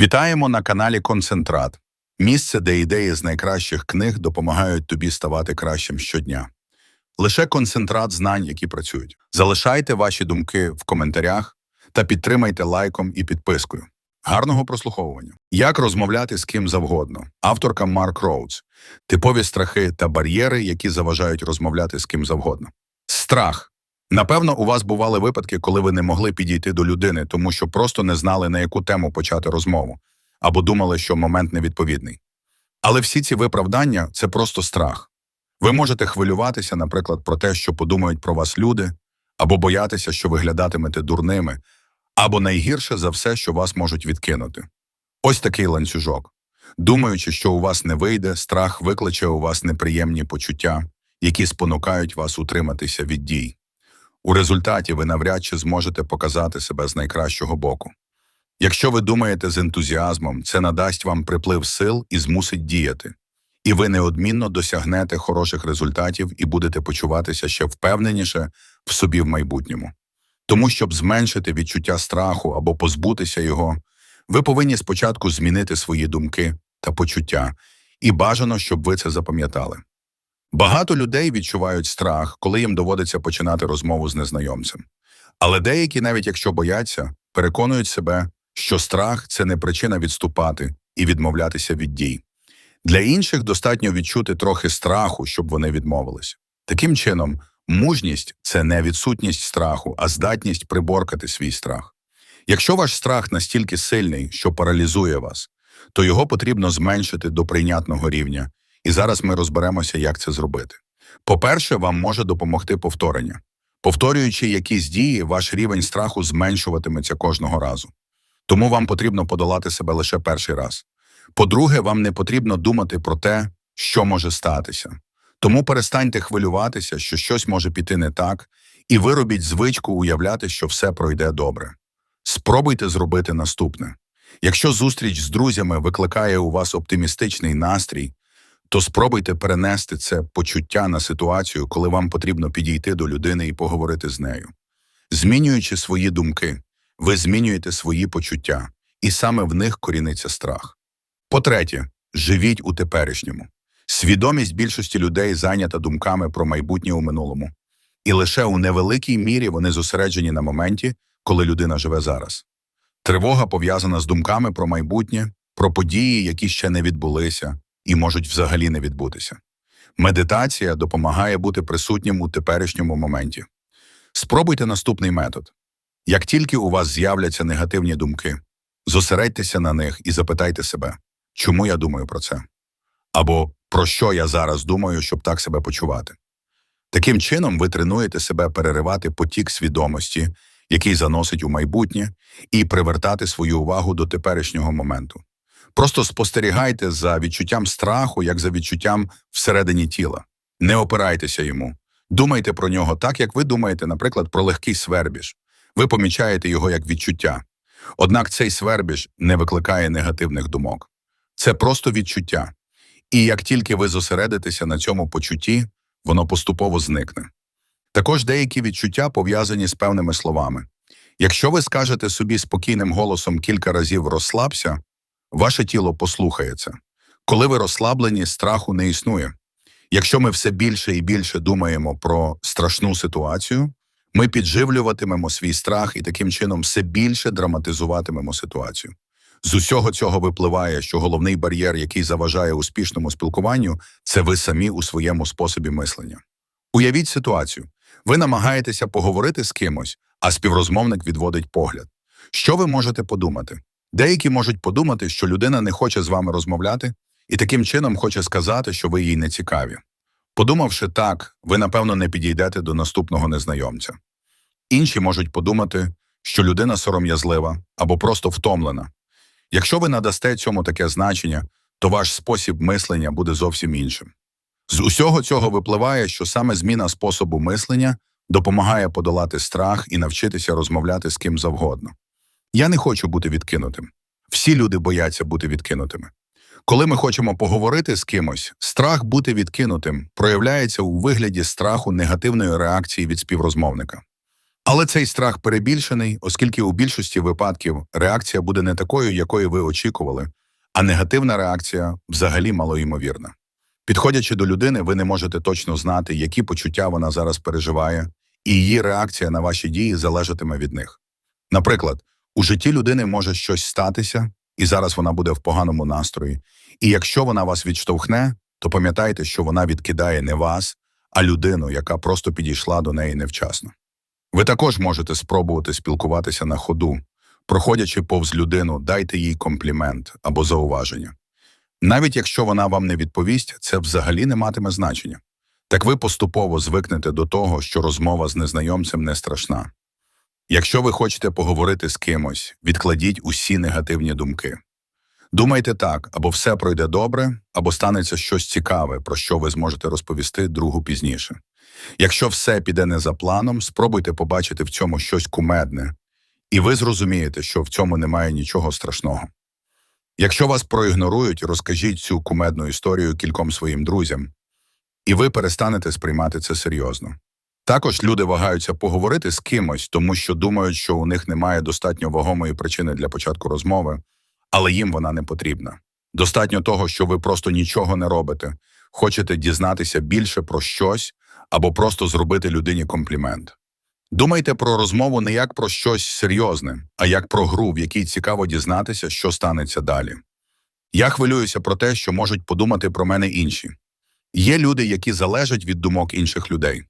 Вітаємо на каналі Концентрат, місце, де ідеї з найкращих книг допомагають тобі ставати кращим щодня. Лише концентрат знань, які працюють. Залишайте ваші думки в коментарях та підтримайте лайком і підпискою. Гарного прослуховування. Як розмовляти з ким завгодно. Авторка Марк Роудс. Типові страхи та бар'єри, які заважають розмовляти з ким завгодно. Страх. Напевно, у вас бували випадки, коли ви не могли підійти до людини, тому що просто не знали, на яку тему почати розмову, або думали, що момент невідповідний. Але всі ці виправдання це просто страх. Ви можете хвилюватися, наприклад, про те, що подумають про вас люди, або боятися, що виглядатимете дурними, або найгірше за все, що вас можуть відкинути. Ось такий ланцюжок. Думаючи, що у вас не вийде, страх викличе у вас неприємні почуття, які спонукають вас утриматися від дій. У результаті ви навряд чи зможете показати себе з найкращого боку. Якщо ви думаєте з ентузіазмом, це надасть вам приплив сил і змусить діяти, і ви неодмінно досягнете хороших результатів і будете почуватися ще впевненіше в собі в майбутньому. Тому, щоб зменшити відчуття страху або позбутися його, ви повинні спочатку змінити свої думки та почуття, і бажано, щоб ви це запам'ятали. Багато людей відчувають страх, коли їм доводиться починати розмову з незнайомцем. Але деякі, навіть якщо бояться, переконують себе, що страх це не причина відступати і відмовлятися від дій. Для інших достатньо відчути трохи страху, щоб вони відмовились. Таким чином, мужність це не відсутність страху, а здатність приборкати свій страх. Якщо ваш страх настільки сильний, що паралізує вас, то його потрібно зменшити до прийнятного рівня, і зараз ми розберемося, як це зробити. По-перше, вам може допомогти повторення. Повторюючи якісь дії, ваш рівень страху зменшуватиметься кожного разу. Тому вам потрібно подолати себе лише перший раз. По-друге, вам не потрібно думати про те, що може статися. Тому перестаньте хвилюватися, що щось може піти не так, і виробіть звичку уявляти, що все пройде добре. Спробуйте зробити наступне. Якщо зустріч з друзями викликає у вас оптимістичний настрій, то спробуйте перенести це почуття на ситуацію, коли вам потрібно підійти до людини і поговорити з нею. Змінюючи свої думки, ви змінюєте свої почуття, і саме в них коріниться страх. По-третє, живіть у теперішньому. Свідомість більшості людей зайнята думками про майбутнє у минулому, і лише у невеликій мірі вони зосереджені на моменті, коли людина живе зараз. Тривога пов'язана з думками про майбутнє, про події, які ще не відбулися, і можуть взагалі не відбутися. Медитація допомагає бути присутнім у теперішньому моменті. Спробуйте наступний метод. Як тільки у вас з'являться негативні думки, зосередьтеся на них і запитайте себе, чому я думаю про це? Або про що я зараз думаю, щоб так себе почувати. Таким чином, ви тренуєте себе переривати потік свідомості, який заносить у майбутнє, і привертати свою увагу до теперішнього моменту. Просто спостерігайте за відчуттям страху, як за відчуттям всередині тіла. Не опирайтеся йому. Думайте про нього так, як ви думаєте, наприклад, про легкий свербіж. Ви помічаєте його як відчуття. Однак цей свербіж не викликає негативних думок. Це просто відчуття. І як тільки ви зосередитеся на цьому почутті, воно поступово зникне. Також деякі відчуття пов'язані з певними словами. Якщо ви скажете собі спокійним голосом кілька разів розслабся, ваше тіло послухається. Коли ви розслаблені, страху не існує. Якщо ми все більше і більше думаємо про страшну ситуацію, ми підживлюватимемо свій страх і таким чином все більше драматизуватимемо ситуацію. З усього цього випливає, що головний бар'єр, який заважає успішному спілкуванню, це ви самі у своєму способі мислення. Уявіть ситуацію. Ви намагаєтеся поговорити з кимось, а співрозмовник відводить погляд. Що ви можете подумати? Деякі можуть подумати, що людина не хоче з вами розмовляти і таким чином хоче сказати, що ви їй не цікаві. Подумавши так, ви, напевно, не підійдете до наступного незнайомця. Інші можуть подумати, що людина сором'язлива або просто втомлена. Якщо ви надасте цьому таке значення, то ваш спосіб мислення буде зовсім іншим. З усього цього випливає, що саме зміна способу мислення допомагає подолати страх і навчитися розмовляти з ким завгодно. Я не хочу бути відкинутим. Всі люди бояться бути відкинутими. Коли ми хочемо поговорити з кимось, страх бути відкинутим проявляється у вигляді страху негативної реакції від співрозмовника. Але цей страх перебільшений, оскільки у більшості випадків реакція буде не такою, якої ви очікували, а негативна реакція взагалі малоймовірна. Підходячи до людини, ви не можете точно знати, які почуття вона зараз переживає, і її реакція на ваші дії залежатиме від них. Наприклад, у житті людини може щось статися, і зараз вона буде в поганому настрої. І якщо вона вас відштовхне, то пам'ятайте, що вона відкидає не вас, а людину, яка просто підійшла до неї невчасно. Ви також можете спробувати спілкуватися на ходу. Проходячи повз людину, дайте їй комплімент або зауваження. Навіть якщо вона вам не відповість, це взагалі не матиме значення. Так ви поступово звикнете до того, що розмова з незнайомцем не страшна. Якщо ви хочете поговорити з кимось, відкладіть усі негативні думки. Думайте так, або все пройде добре, або станеться щось цікаве, про що ви зможете розповісти другу пізніше. Якщо все піде не за планом, спробуйте побачити в цьому щось кумедне, і ви зрозумієте, що в цьому немає нічого страшного. Якщо вас проігнорують, розкажіть цю кумедну історію кільком своїм друзям, і ви перестанете сприймати це серйозно. Також люди вагаються поговорити з кимось, тому що думають, що у них немає достатньо вагомої причини для початку розмови, але їм вона не потрібна. Достатньо того, що ви просто нічого не робите, хочете дізнатися більше про щось або просто зробити людині комплімент. Думайте про розмову не як про щось серйозне, а як про гру, в якій цікаво дізнатися, що станеться далі. Я хвилююся про те, що можуть подумати про мене інші. Є люди, які залежать від думок інших людей.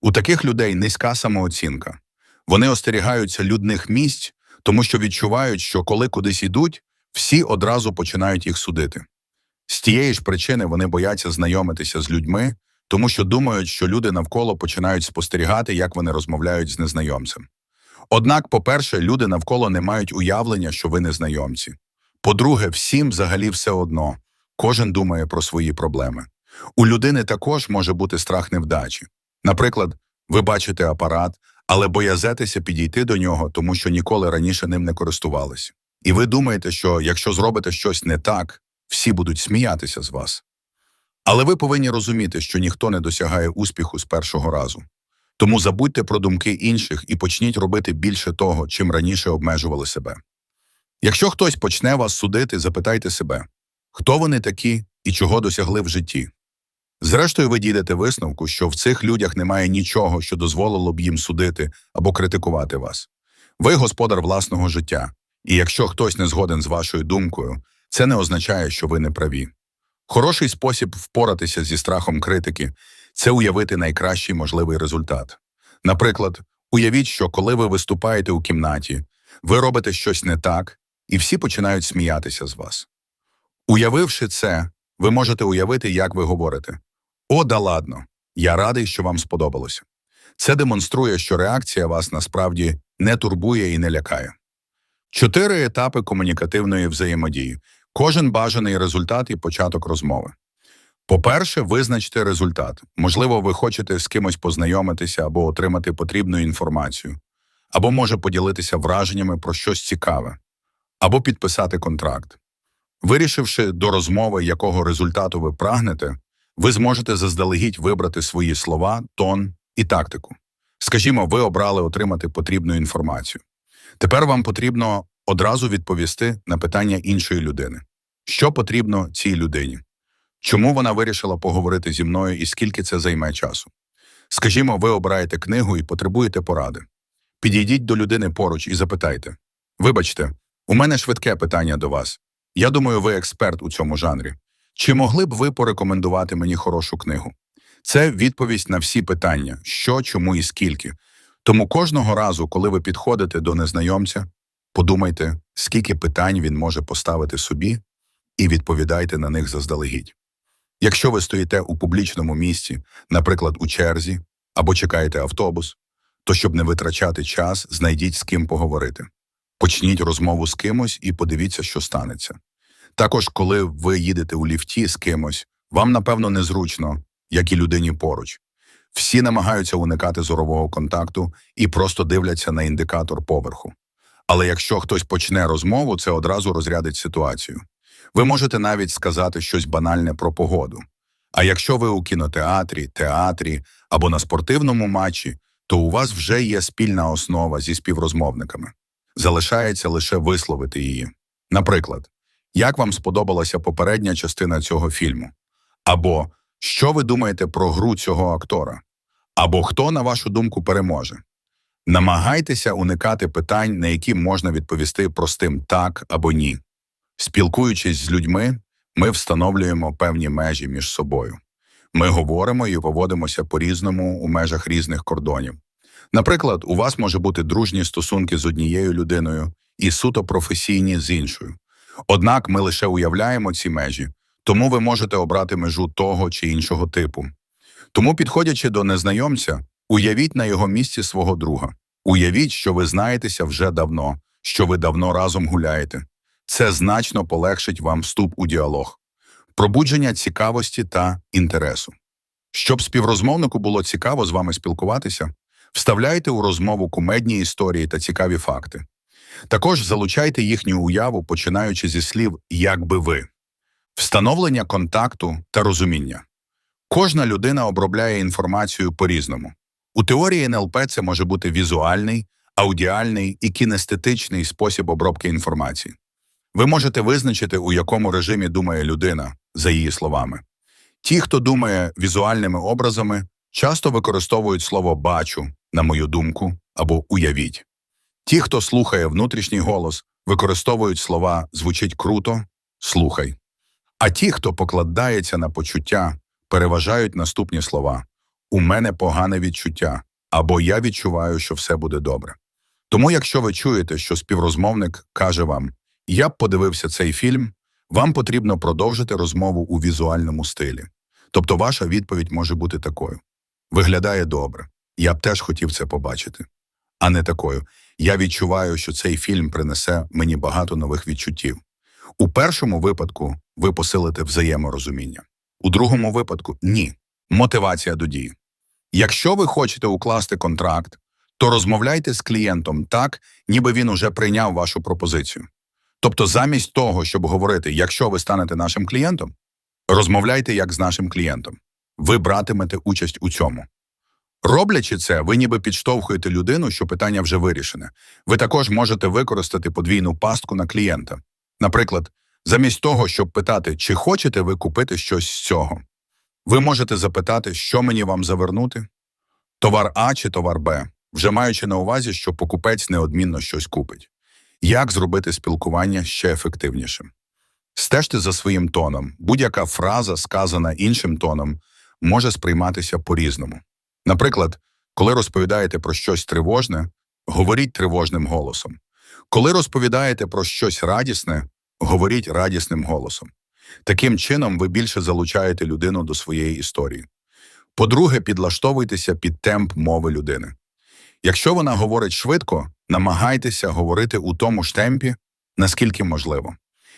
У таких людей низька самооцінка. Вони остерігаються людних місць, тому що відчувають, що коли кудись йдуть, всі одразу починають їх судити. З тієї ж причини вони бояться знайомитися з людьми, тому що думають, що люди навколо починають спостерігати, як вони розмовляють з незнайомцем. Однак, по-перше, люди навколо не мають уявлення, що ви незнайомці. По-друге, всім взагалі все одно, кожен думає про свої проблеми. У людини також може бути страх невдачі. Наприклад, ви бачите апарат, але боязетеся підійти до нього, тому що ніколи раніше ним не користувалися. І ви думаєте, що якщо зробите щось не так, всі будуть сміятися з вас. Але ви повинні розуміти, що ніхто не досягає успіху з першого разу. Тому забудьте про думки інших і почніть робити більше того, чим раніше обмежували себе. Якщо хтось почне вас судити, запитайте себе, хто вони такі і чого досягли в житті. Зрештою, ви дійдете висновку, що в цих людях немає нічого, що дозволило б їм судити або критикувати вас. Ви господар власного життя, і якщо хтось не згоден з вашою думкою, це не означає, що ви не праві. Хороший спосіб впоратися зі страхом критики це уявити найкращий можливий результат. Наприклад, уявіть, що коли ви виступаєте у кімнаті, ви робите щось не так, і всі починають сміятися з вас. Уявивши це, ви можете уявити, як ви говорите: О, да ладно, я радий, що вам сподобалося. Це демонструє, що реакція вас насправді не турбує і не лякає. Чотири етапи комунікативної взаємодії. Кожен бажаний результат і початок розмови. По-перше, визначте результат. Можливо, ви хочете з кимось познайомитися або отримати потрібну інформацію, або може поділитися враженнями про щось цікаве, або підписати контракт. Вирішивши до розмови, якого результату ви прагнете, ви зможете заздалегідь вибрати свої слова, тон і тактику. Скажімо, ви обрали отримати потрібну інформацію. Тепер вам потрібно одразу відповісти на питання іншої людини. Що потрібно цій людині? Чому вона вирішила поговорити зі мною і скільки це займе часу? Скажімо, ви обираєте книгу і потребуєте поради. Підійдіть до людини поруч і запитайте: Вибачте, у мене швидке питання до вас. Я думаю, ви експерт у цьому жанрі. Чи могли б ви порекомендувати мені хорошу книгу? Це відповідь на всі питання, що, чому і скільки. Тому кожного разу, коли ви підходите до незнайомця, подумайте, скільки питань він може поставити собі, і відповідайте на них заздалегідь. Якщо ви стоїте у публічному місці, наприклад, у черзі або чекаєте автобус, то щоб не витрачати час, знайдіть з ким поговорити. Почніть розмову з кимось і подивіться, що станеться. Також, коли ви їдете у ліфті з кимось, вам, напевно, незручно, як і людині поруч. Всі намагаються уникати зорового контакту і просто дивляться на індикатор поверху. Але якщо хтось почне розмову, це одразу розрядить ситуацію. Ви можете навіть сказати щось банальне про погоду. А якщо ви у кінотеатрі, театрі або на спортивному матчі, то у вас вже є спільна основа зі співрозмовниками. Залишається лише висловити її. Наприклад, як вам сподобалася попередня частина цього фільму? Або що ви думаєте про гру цього актора? Або хто, на вашу думку, переможе? Намагайтеся уникати питань, на які можна відповісти простим так або ні. Спілкуючись з людьми, ми встановлюємо певні межі між собою. Ми говоримо і поводимося по-різному у межах різних кордонів. Наприклад, у вас може бути дружні стосунки з однією людиною і суто професійні з іншою. Однак ми лише уявляємо ці межі, тому ви можете обрати межу того чи іншого типу. Тому, підходячи до незнайомця, уявіть на його місці свого друга. Уявіть, що ви знаєтеся вже давно, що ви давно разом гуляєте. Це значно полегшить вам вступ у діалог, пробудження цікавості та інтересу. Щоб співрозмовнику було цікаво з вами спілкуватися, вставляйте у розмову кумедні історії та цікаві факти. Також залучайте їхню уяву, починаючи зі слів «як би ви». Встановлення контакту та розуміння. Кожна людина обробляє інформацію по-різному. У теорії НЛП це може бути візуальний, аудіальний і кінестетичний спосіб обробки інформації. Ви можете визначити, у якому режимі думає людина, за її словами. Ті, хто думає візуальними образами, часто використовують слово бачу, на мою думку, або уявіть. Ті, хто слухає внутрішній голос, використовують слова звучить круто, слухай. А ті, хто покладається на почуття, переважають наступні слова У мене погане відчуття або я відчуваю, що все буде добре. Тому, якщо ви чуєте, що співрозмовник каже вам Я б подивився цей фільм, вам потрібно продовжити розмову у візуальному стилі. Тобто ваша відповідь може бути такою: Виглядає добре, я б теж хотів це побачити. А не такою. Я відчуваю, що цей фільм принесе мені багато нових відчуттів. У першому випадку ви посилите взаєморозуміння. У другому випадку ні. Мотивація до дії. Якщо ви хочете укласти контракт, то розмовляйте з клієнтом так, ніби він уже прийняв вашу пропозицію. Тобто, замість того, щоб говорити, якщо ви станете нашим клієнтом, розмовляйте як з нашим клієнтом. Ви братимете участь у цьому. Роблячи це, ви ніби підштовхуєте людину, що питання вже вирішене. Ви також можете використати подвійну пастку на клієнта. Наприклад, замість того, щоб питати, чи хочете ви купити щось з цього, ви можете запитати, що мені вам завернути? Товар А чи товар Б, вже маючи на увазі, що покупець неодмінно щось купить. Як зробити спілкування ще ефективнішим? Стежте за своїм тоном. Будь-яка фраза, сказана іншим тоном, може сприйматися по-різному. Наприклад, коли розповідаєте про щось тривожне, говоріть тривожним голосом. Коли розповідаєте про щось радісне, говоріть радісним голосом. Таким чином, ви більше залучаєте людину до своєї історії. По-друге, підлаштовуйтеся під темп мови людини. Якщо вона говорить швидко, намагайтеся говорити у тому ж темпі, наскільки можливо.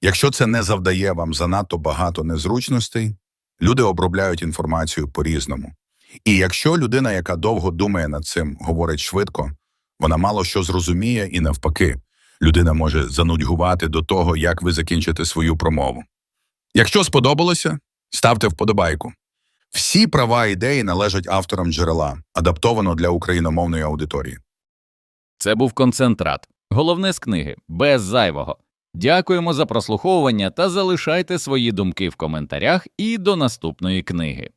Якщо це не завдає вам занадто багато незручностей, люди обробляють інформацію по-різному. І якщо людина, яка довго думає над цим, говорить швидко, вона мало що зрозуміє і навпаки, людина може занудьгувати до того, як ви закінчите свою промову. Якщо сподобалося, ставте вподобайку. Всі права ідеї належать авторам джерела, адаптовано для україномовної аудиторії. Це був концентрат. Головне з книги без зайвого. Дякуємо за прослуховування та залишайте свої думки в коментарях і до наступної книги.